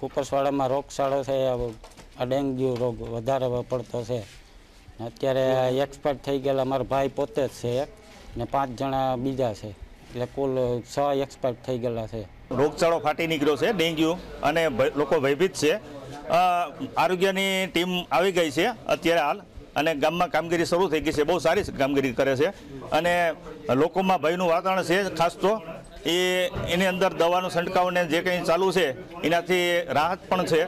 કુકરસવાડામાં રોગચાળો છે આ ડેન્ગ્યુ રોગ વધારે પડતો છે. અત્યારે એક્સપર્ટ થઈ ગયેલા, મારા ભાઈ પોતે જ છે ને પાંચ જણા બીજા છે. એટલે કુલ છ એક્સપર્ટ થઈ ગયેલા છે. રોગચાળો ફાટી નીકળ્યો છે, ડેન્ગ્યુ અને લોકો ભયભીત છે. આરોગ્યની ટીમ આવી ગઈ છે, અત્યારે હાલ. અને ગામમાં કામગીરી શરૂ થઈ ગઈ છે, બહુ સારી કામગીરી કરે છે. અને લોકોમાં ભયનું વાતાવરણ છે, ખાસ તો. એ એની અંદર દવાનું છંટકાવને જે કંઈ ચાલુ છે, એનાથી રાહત પણ છે.